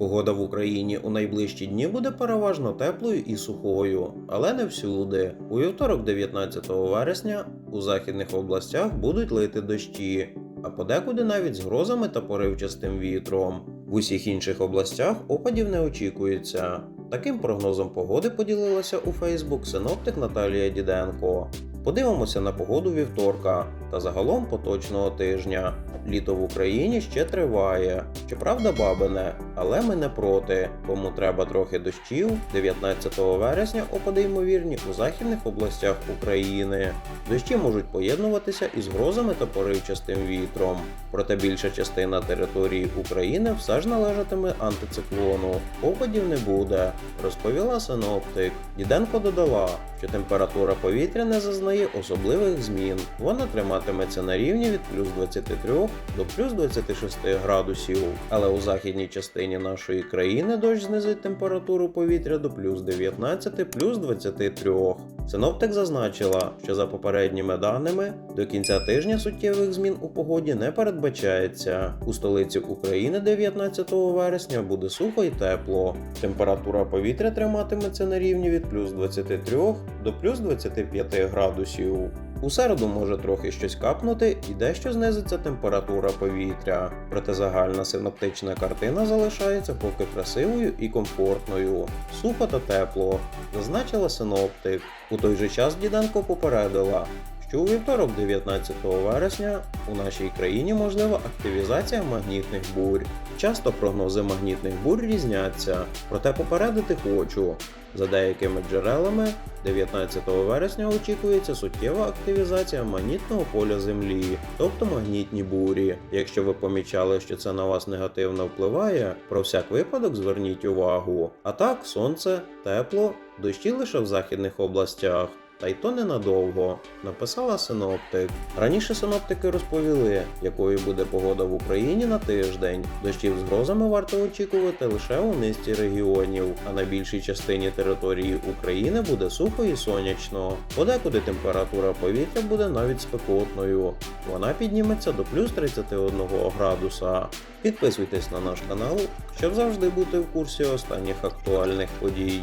Погода в Україні у найближчі дні буде переважно теплою і сухою, але не всюди. У вівторок, 19 вересня, у західних областях будуть лити дощі, а подекуди навіть з грозами та поривчастим вітром. В усіх інших областях опадів не очікується. Таким прогнозом погоди поділилася у Фейсбук синоптик Наталія Діденко. Подивимося на погоду вівторка та загалом поточного тижня. Літо в Україні ще триває. Щоправда, бабине, але ми не проти. Кому треба трохи дощів, 19 вересня опади ймовірні у західних областях України. Дощі можуть поєднуватися із грозами та поривчастим вітром. Проте більша частина території України все ж належатиме антициклону. Опадів не буде, розповіла синоптик. Діденко додала, що температура повітря не зазнає особливих змін. Вона триматиметься на рівні від плюс 23 до плюс 26 градусів. Але у західній частині нашої країни дощ знизить температуру повітря до плюс 19 плюс 23. Синоптик зазначила, що за попередніми даними до кінця тижня суттєвих змін у погоді не передбачається. У столиці України 19 вересня буде сухо і тепло. Температура повітря триматиметься на рівні від плюс 23 до плюс 25 градусів. У середу може трохи щось капнути і дещо знизиться температура повітря. Проте загальна синоптична картина залишається поки красивою і комфортною. Сухо та тепло, зазначила синоптик. У той же час Діденко попередила, що у вівторок, 19 вересня, у нашій країні можлива активізація магнітних бурь. Часто прогнози магнітних бурь різняться, проте попередити хочу. За деякими джерелами, 19 вересня очікується суттєва активізація магнітного поля Землі, тобто магнітні бурі. Якщо ви помічали, що це на вас негативно впливає, про всяк випадок зверніть увагу. А так, сонце, тепло, дощі лише в західних областях. Та й то ненадовго, написала синоптик. Раніше синоптики розповіли, якою буде погода в Україні на тиждень. Дощів з грозами варто очікувати лише у низці регіонів, а на більшій частині території України буде сухо і сонячно. Подекуди температура повітря буде навіть спекотною. Вона підніметься до плюс 31 градуса. Підписуйтесь на наш канал, щоб завжди бути в курсі останніх актуальних подій.